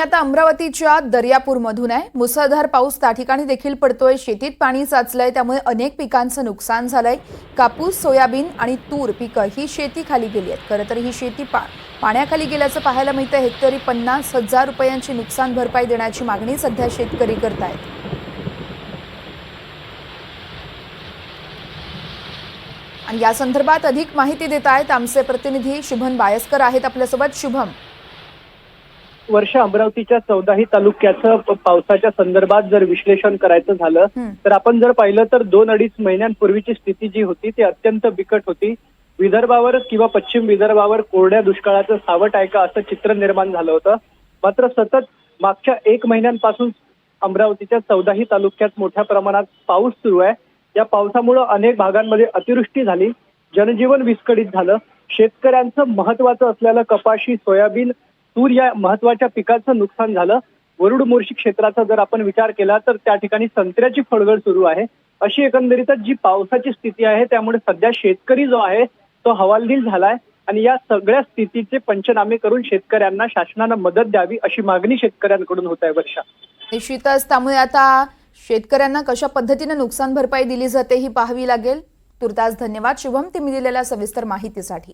आता अमरावतीच्या दर्यापूरमधून आहे. मुसळधार पाऊस त्या ठिकाणी देखील पडतोय. शेतीत पाणी साचलंय. त्यामुळे अनेक पिकांचं नुकसान झालंय. कापूस सोयाबीन आणि तूर पिकं ही शेती खाली गेली आहेत. खरं तर ही शेती पा पाण्याखाली गेल्याचं पाहायला मिळतं. हेक्टरी पन्नास हजार रुपयांची नुकसान भरपाई देण्याची मागणी सध्या शेतकरी करतायत. आणि या संदर्भात अधिक माहिती देत आहेत आमचे प्रतिनिधी शुभम बायस्कर आहेत आपल्यासोबत. शुभम. वर्ष अमरावतीच्या चौदाही तालुक्याचं पावसाच्या संदर्भात जर विश्लेषण करायचं झालं. तर आपण जर पाहिलं तर दोन अडीच महिन्यांपूर्वीची स्थिती जी होती ती अत्यंत बिकट होती. विदर्भावर किंवा पश्चिम विदर्भावर कोरड्या दुष्काळाचं सावट आहे का असं चित्र निर्माण झालं होतं. मात्र सतत मागच्या एक महिन्यांपासून अमरावतीच्या चौदाही तालुक्यात मोठ्या प्रमाणात पाऊस सुरू आहे. या पावसामुळं अनेक भागांमध्ये अतिवृष्टी झाली. जनजीवन विस्कळीत झालं. शेतकऱ्यांचं महत्वाचं असलेलं कपाशी सोयाबीन तूर या महत्त्वाच्या पिकाचं नुकसान झालं. वरुड मोर्शी क्षेत्राचा जर आपण विचार केला तर त्या ठिकाणी संत्र्याची फळगळ सुरू आहे. अशी एकंदरीतच जी पावसाची स्थिती आहे त्यामुळे सध्या शेतकरी जो आहे तो हवालदिल झालाय. आणि या सगळ्या स्थितीचे पंचनामे करून शेतकऱ्यांना शासनानं मदत द्यावी अशी मागणी शेतकऱ्यांकडून होत आहे वर्षा. निश्चितच त्यामुळे आता शेतकऱ्यांना कशा पद्धतीने नुकसान भरपाई दिली जाते ही पाहावी लागेल. तुर्तास धन्यवाद. शुभम तुम्ही दिलेल्या सविस्तर माहितीसाठी.